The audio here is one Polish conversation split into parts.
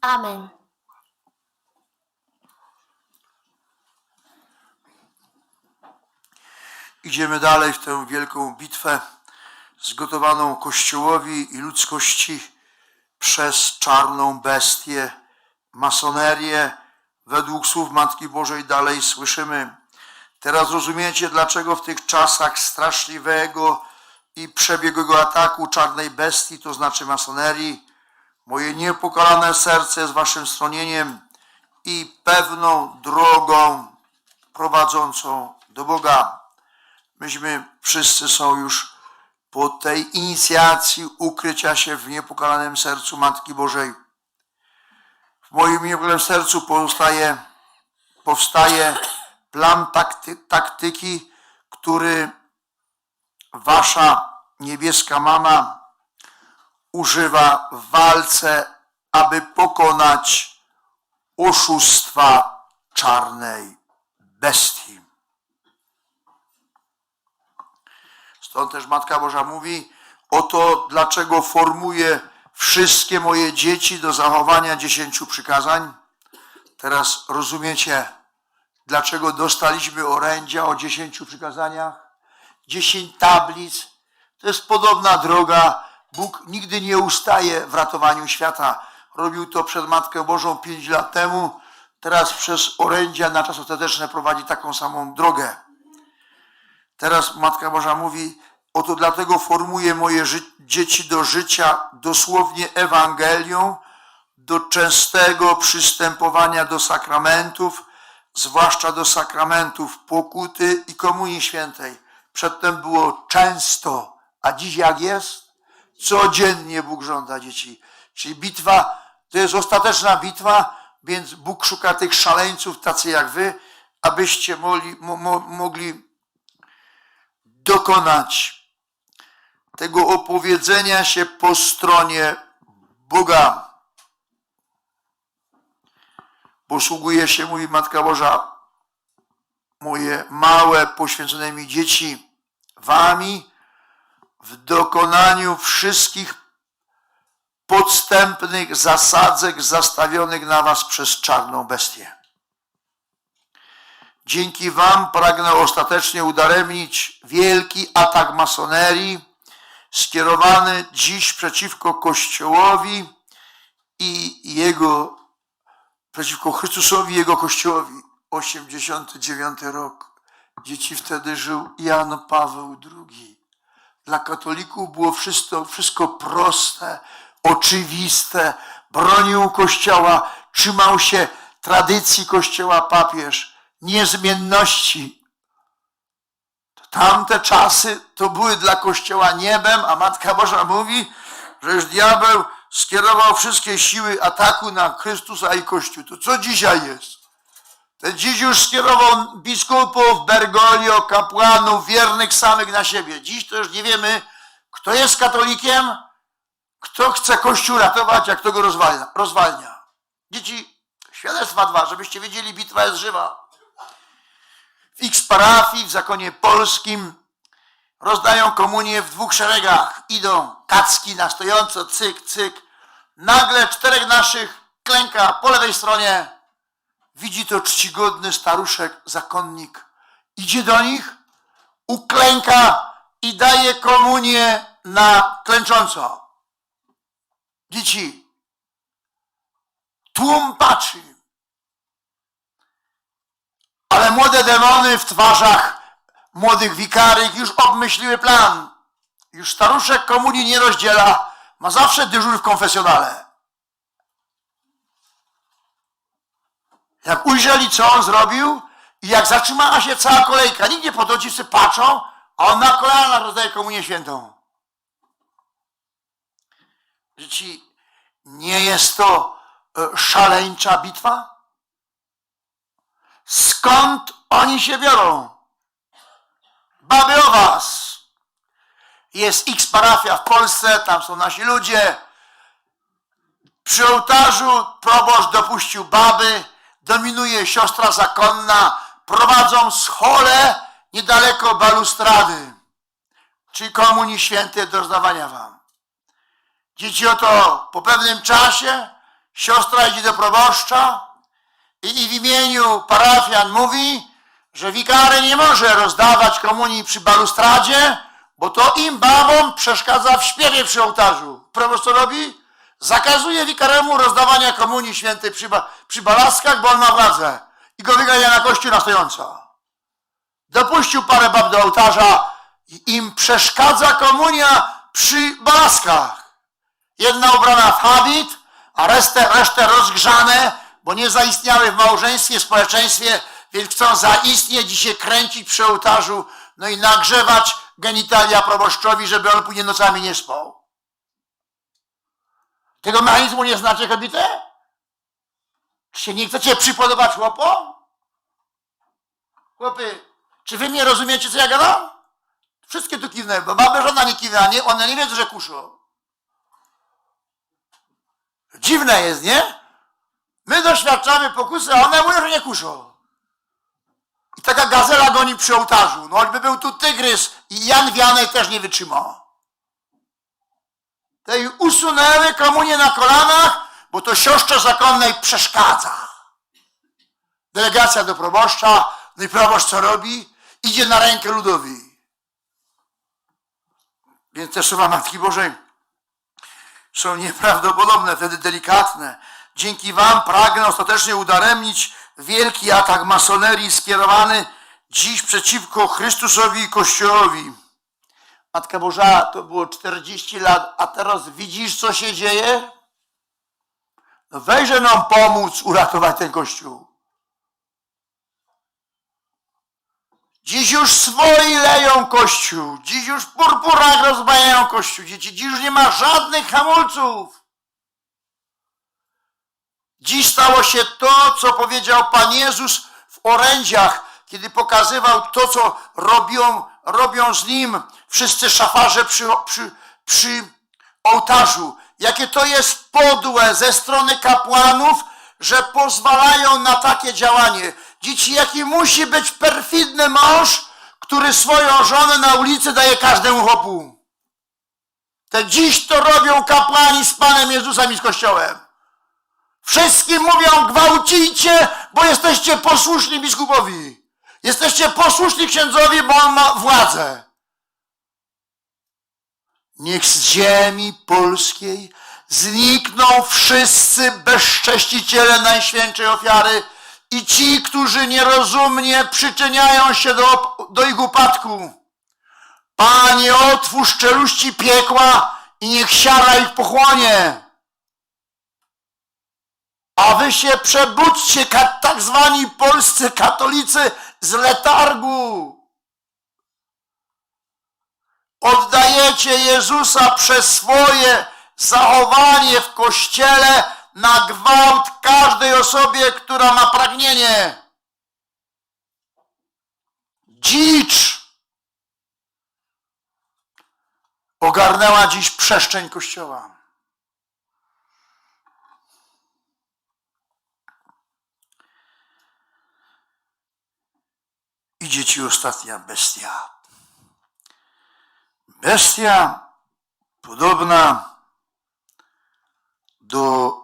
Amen. Idziemy dalej w tę wielką bitwę zgotowaną Kościołowi i ludzkości przez czarną bestię, masonerię. Według słów Matki Bożej dalej słyszymy. Teraz rozumiecie, dlaczego w tych czasach straszliwego i przebiegłego ataku czarnej bestii, to znaczy masonerii, moje niepokalane serce jest waszym stronieniem i pewną drogą prowadzącą do Boga. Myśmy wszyscy są już po tej inicjacji ukrycia się w niepokalanym sercu Matki Bożej. W moim niepokalanym sercu powstaje, powstaje plan takty, taktyki, który wasza niebieska mama używa w walce, aby pokonać oszustwa czarnej bestii. Stąd też Matka Boża mówi, oto dlaczego formuję wszystkie moje dzieci do zachowania dziesięciu przykazań. Teraz rozumiecie, dlaczego dostaliśmy orędzia o dziesięciu przykazaniach? Dziesięć tablic. To jest podobna droga. Bóg nigdy nie ustaje w ratowaniu świata. Robił to przed Matką Bożą pięć lat temu. Teraz przez orędzia na czas ostateczny prowadzi taką samą drogę. Teraz Matka Boża mówi, oto dlatego formuję moje dzieci do życia dosłownie Ewangelią, do częstego przystępowania do sakramentów, zwłaszcza do sakramentów pokuty i komunii świętej. Przedtem było często, a dziś jak jest? Codziennie Bóg żąda dzieci. Czyli bitwa, to jest ostateczna bitwa, więc Bóg szuka tych szaleńców, tacy jak wy, abyście mogli, mo, mo, mogli dokonać tego opowiedzenia się po stronie Boga. Posługuje się, mówi Matka Boża, moje małe, poświęcone mi dzieci, wami w dokonaniu wszystkich podstępnych zasadzek zastawionych na was przez czarną bestię. Dzięki Wam pragnę ostatecznie udaremnić wielki atak masonerii skierowany dziś przeciwko Kościołowi i jego, przeciwko Chrystusowi i jego Kościołowi. 89 rok. Dzieci wtedy żył Jan Paweł II. Dla katolików było wszystko, wszystko proste, oczywiste. Bronił Kościoła, trzymał się tradycji Kościoła papież, niezmienności. Tamte czasy to były dla Kościoła niebem, a Matka Boża mówi, że już diabeł skierował wszystkie siły ataku na Chrystusa i Kościół. To co dzisiaj jest? Dziś już skierował biskupów, Bergoglio, kapłanów, wiernych samych na siebie. Dziś to już nie wiemy, kto jest katolikiem, kto chce Kościół ratować, a kto go rozwalnia. rozwalnia. Dzieci, świadectwa dwa, żebyście wiedzieli, bitwa jest żywa. W X parafii w zakonie polskim rozdają komunię w dwóch szeregach. Idą kacki na stojąco, cyk, cyk. Nagle czterech naszych klęka po lewej stronie. Widzi to czcigodny staruszek, zakonnik. Idzie do nich, uklęka i daje komunię na klęcząco. Dzieci, tłum patrzy. Ale młode demony w twarzach młodych wikarych już obmyśliły plan. Już staruszek komunii nie rozdziela, ma zawsze dyżur w konfesjonale. Jak ujrzeli, co on zrobił i jak zatrzymała się cała kolejka, nikt nie podchodzi, wszyscy patrzą, a on na kolanach rozdaje komunię świętą. Dzieci, nie jest to e, szaleńcza bitwa? Skąd oni się biorą? Baby o was. Jest X parafia w Polsce, tam są nasi ludzie. Przy ołtarzu proboszcz dopuścił baby, dominuje siostra zakonna, prowadzą scholę niedaleko balustrady, czyli komunii świętej do rozdawania wam. Dzieci oto po pewnym czasie siostra idzie do proboszcza i, i w imieniu parafian mówi, że wikary nie może rozdawać komunii przy balustradzie, bo to im babom przeszkadza w śpiewie przy ołtarzu. Proboszcz co robi? Zakazuje wikaremu rozdawania komunii świętej przy, przy balaskach, bo on ma władzę. I go wygania na kościół na stojąco. Dopuścił parę bab do ołtarza i im przeszkadza komunia przy balaskach. Jedna ubrana w habit, a resztę, resztę rozgrzane, bo nie zaistniały w małżeństwie, społeczeństwie, więc chcą zaistnieć i się kręcić przy ołtarzu, no i nagrzewać genitalia proboszczowi, żeby on później nocami nie spał. Tego mechanizmu nie znacie, kobiety? Czy się nie chcecie przypodobać chłopom? Chłopy, czy wy mnie rozumiecie, co ja gadam? Wszystkie tu kiwnę, bo mamy żona nie kiwna, nie? One nie wiedzą, że kuszą. Dziwne jest, nie? My doświadczamy pokusy, a one mówią, że nie kuszą. I taka gazela goni przy ołtarzu. No choćby był tu tygrys i Jan Wianek też nie wytrzyma. Tej usunęły komunię na kolanach, bo to siostrze zakonnej przeszkadza. Delegacja do proboszcza, no i proboszcz co robi? Idzie na rękę ludowi. Więc te słowa Matki Bożej są nieprawdopodobne, wtedy delikatne. Dzięki Wam pragnę ostatecznie udaremnić wielki atak masonerii skierowany dziś przeciwko Chrystusowi i Kościołowi. Matka Boża, to było 40 lat, a teraz widzisz, co się dzieje? No weźże nam pomóc uratować ten Kościół. Dziś już swoi leją Kościół. Dziś już w purpurach rozbajają Kościół. Dzieci, dziś już nie ma żadnych hamulców. Dziś stało się to, co powiedział Pan Jezus w orędziach, kiedy pokazywał to, co robią, robią z Nim wszyscy szafarze przy, przy, przy ołtarzu. Jakie to jest podłe ze strony kapłanów, że pozwalają na takie działanie. Dzieci, jaki musi być perfidny mąż, który swoją żonę na ulicy daje każdemu chłopu. Te dziś to robią kapłani z Panem Jezusem i z Kościołem. Wszystkim mówią gwałcijcie, bo jesteście posłuszni biskupowi. Jesteście posłuszni księdzowi, bo on ma władzę. Niech z ziemi polskiej znikną wszyscy bezcześciciele Najświętszej Ofiary i ci, którzy nierozumnie przyczyniają się do, do ich upadku. Panie, otwórz czeluści piekła i niech siara ich pochłonie. A wy się przebudźcie, tak zwani polscy katolicy, z letargu. Oddajecie Jezusa przez swoje zachowanie w kościele na gwałt każdej osobie, która ma pragnienie. Dzicz ogarnęła dziś przestrzeń kościoła. Idzie ci ostatnia bestia. Bestia podobna do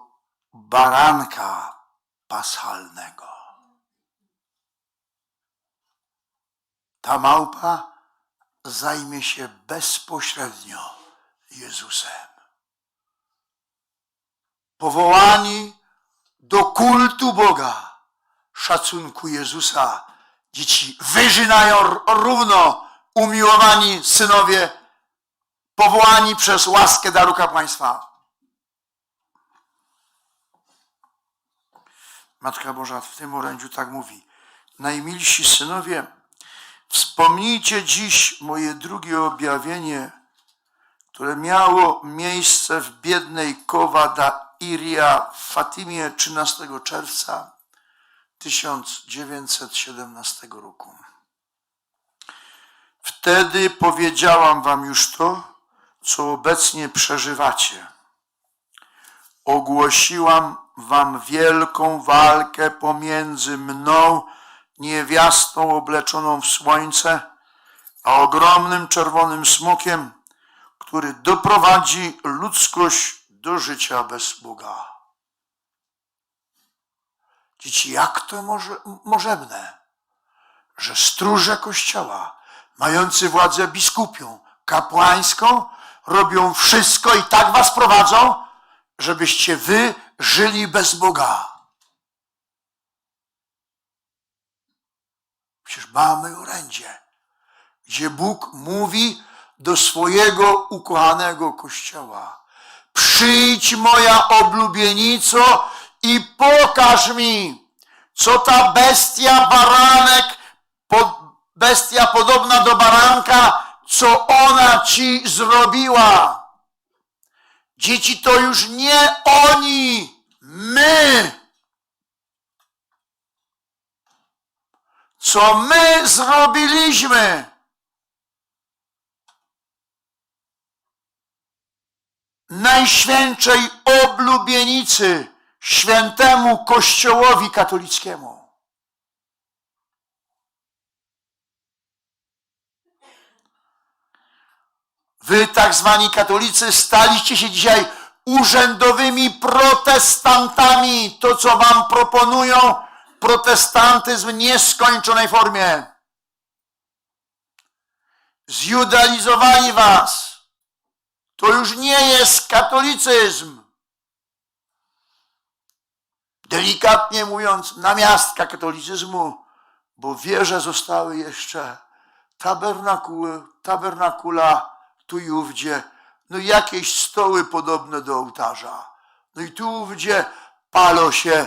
baranka paschalnego. Ta małpa zajmie się bezpośrednio Jezusem. Powołani do kultu Boga, szacunku Jezusa, dzieci wyżynają równo umiłowani synowie, powołani przez łaskę daru kapłaństwa. Matka Boża w tym orędziu tak mówi. Najmilsi synowie, wspomnijcie dziś moje drugie objawienie, które miało miejsce w biednej Kowa da Iria w Fatimie 13 czerwca 1917 roku. Wtedy powiedziałam wam już to, co obecnie przeżywacie. Ogłosiłam wam wielką walkę pomiędzy mną, niewiastą obleczoną w słońce, a ogromnym czerwonym smokiem, który doprowadzi ludzkość do życia bez Boga. Dzieci, jak to może, możebne, że stróże kościoła, mający władzę biskupią, kapłańską, robią wszystko i tak was prowadzą, żebyście wy żyli bez Boga. Przecież mamy orędzie, gdzie Bóg mówi do swojego ukochanego kościoła. Przyjdź moja oblubienico i pokaż mi, co ta bestia baranek, bestia podobna do baranka, co ona ci zrobiła. Dzieci to już nie oni, my. Co my zrobiliśmy? Najświętszej oblubienicy, świętemu Kościołowi katolickiemu. Wy, tak zwani katolicy, staliście się dzisiaj urzędowymi protestantami. To, co wam proponują, protestantyzm w nieskończonej formie. Zjudalizowali was. To już nie jest katolicyzm. Delikatnie mówiąc, namiastka katolicyzmu, bo wieże zostały jeszcze tabernakuły, tabernakula tu i ówdzie, no jakieś stoły podobne do ołtarza. No i tu ówdzie palo się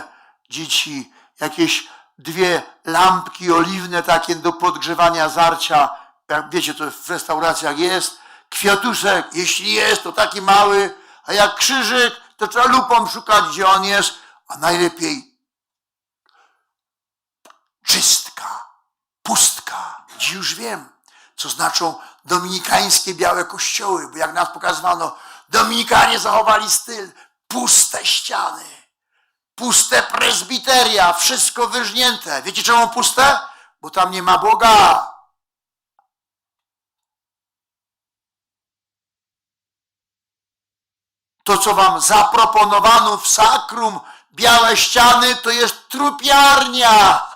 dzieci, jakieś dwie lampki oliwne takie do podgrzewania zarcia. Jak wiecie, to w restauracjach jest. Kwiatuszek, jeśli jest, to taki mały, a jak krzyżyk, to trzeba lupą szukać, gdzie on jest, a najlepiej czystka, pustka. Dziś już wiem, co znaczą dominikańskie białe kościoły, bo jak nas pokazywano, Dominikanie zachowali styl, puste ściany, puste prezbiteria, wszystko wyżnięte. Wiecie czemu puste? Bo tam nie ma Boga. To, co wam zaproponowano w sakrum, białe ściany, to jest trupiarnia.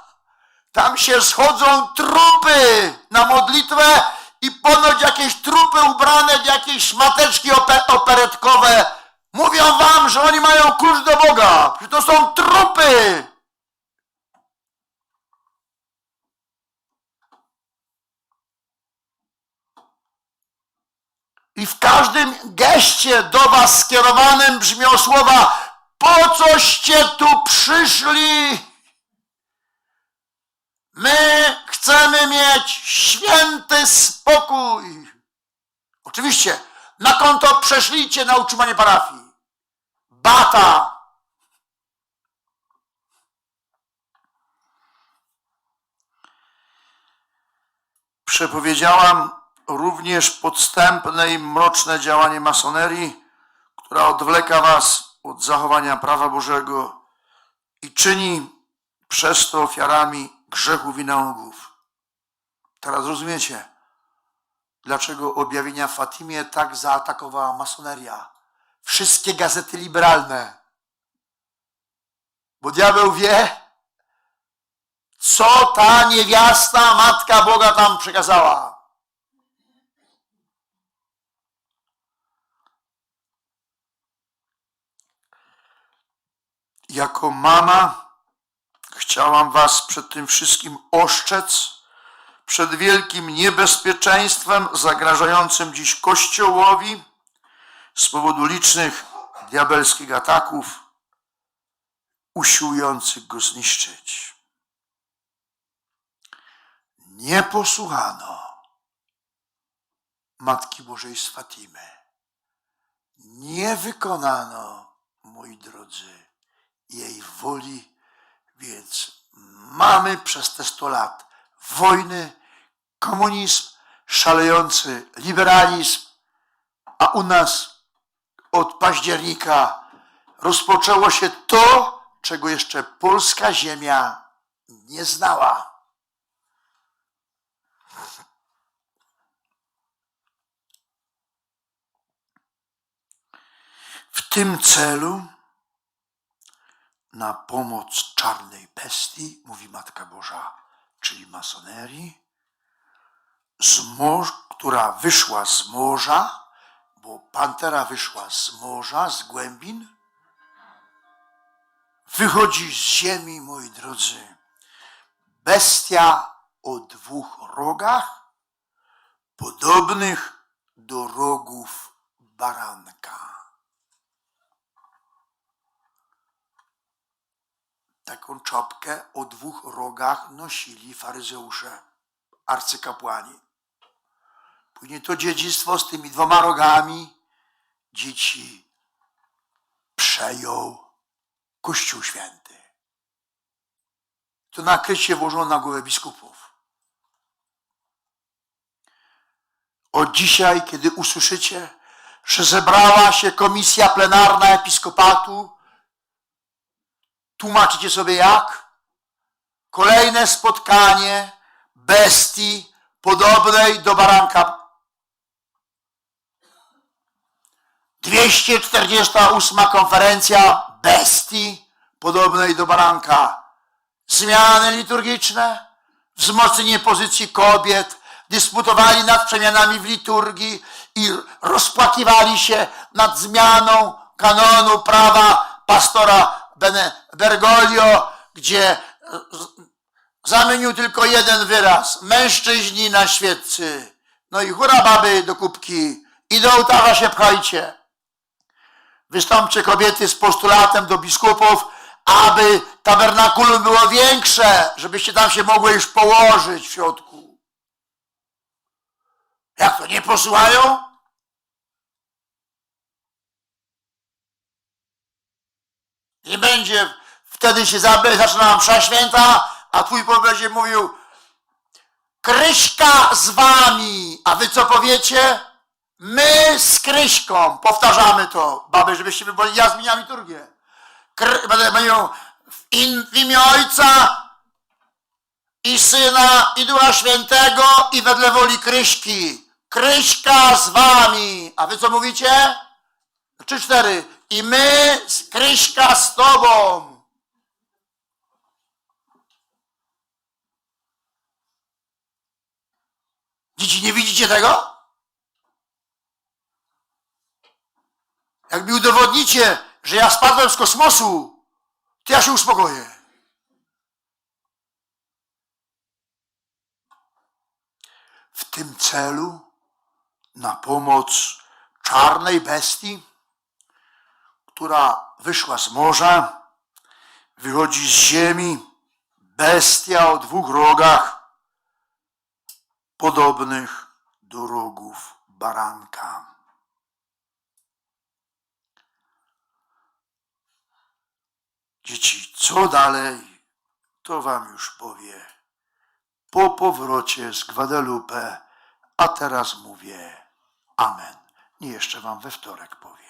Tam się schodzą trupy na modlitwę i ponoć jakieś trupy ubrane w jakieś szmateczki ope- operetkowe mówią wam, że oni mają klucz do Boga. Że to są trupy. I w każdym geście do was skierowanym brzmią słowa po coście tu przyszli? My chcemy mieć święty spokój. Oczywiście, na konto przeszlijcie na utrzymanie parafii. Bata. Przepowiedziałam również podstępne i mroczne działanie masonerii, która odwleka was od zachowania prawa Bożego i czyni przez to ofiarami grzechów i nałogów. Teraz rozumiecie, dlaczego objawienia w Fatimie tak zaatakowała masoneria. Wszystkie gazety liberalne. Bo diabeł wie, co ta niewiasta, matka Boga tam przekazała. Jako mama chciałam Was przed tym wszystkim oszczec, przed wielkim niebezpieczeństwem zagrażającym dziś Kościołowi z powodu licznych diabelskich ataków usiłujących go zniszczyć. Nie posłuchano Matki Bożej z Fatimy. Nie wykonano, moi drodzy, jej woli, więc mamy przez te 100 lat wojny, komunizm, szalejący liberalizm, a u nas od października rozpoczęło się to, czego jeszcze polska ziemia nie znała. W tym celu na pomoc czarnej bestii, mówi Matka Boża, czyli masonerii, która wyszła z morza, bo pantera wyszła z morza, z głębin, wychodzi z ziemi, moi drodzy, bestia o dwóch rogach, podobnych do rogów baranka. Taką czopkę o dwóch rogach nosili faryzeusze, arcykapłani. Później to dziedzictwo z tymi dwoma rogami dzieci przejął Kościół Święty. To nakrycie włożono na głowę biskupów. Od dzisiaj, kiedy usłyszycie, że zebrała się komisja plenarna episkopatu, tłumaczycie sobie jak? Kolejne spotkanie bestii podobnej do baranka. 248 konferencja bestii podobnej do baranka. Zmiany liturgiczne, wzmocnienie pozycji kobiet, dysputowali nad przemianami w liturgii i rozpłakiwali się nad zmianą kanonu prawa pastora Bergoglio, gdzie e, zamienił tylko jeden wyraz. Mężczyźni na świeccy. No i hura baby do kubki. I do ołtarza się pchajcie. Wystąpcie kobiety z postulatem do biskupów, aby tabernakulum było większe, żebyście tam się mogły już położyć w środku. Jak to nie posłuchają? I będzie, wtedy się zaczyna msza święta, a twój Bóg mówił Kryśka z wami, a wy co powiecie? My z Kryśką. Powtarzamy to, baby, żebyście wybrali. Ja zmieniam liturgię. Kry, mówił w, w imię Ojca i Syna i Ducha Świętego i wedle woli Kryśki. Kryśka z wami. A wy co mówicie? Trzy, cztery. I my, z Kryśka z tobą. Dzieci, nie widzicie tego? Jak mi udowodnicie, że ja spadłem z kosmosu, to ja się uspokoję. W tym celu na pomoc czarnej bestii, która wyszła z morza, wychodzi z ziemi bestia o dwóch rogach, podobnych do rogów baranka. Dzieci, co dalej, to wam już powie po powrocie z Guadalupe, a teraz mówię Amen. Nie jeszcze wam we wtorek powiem.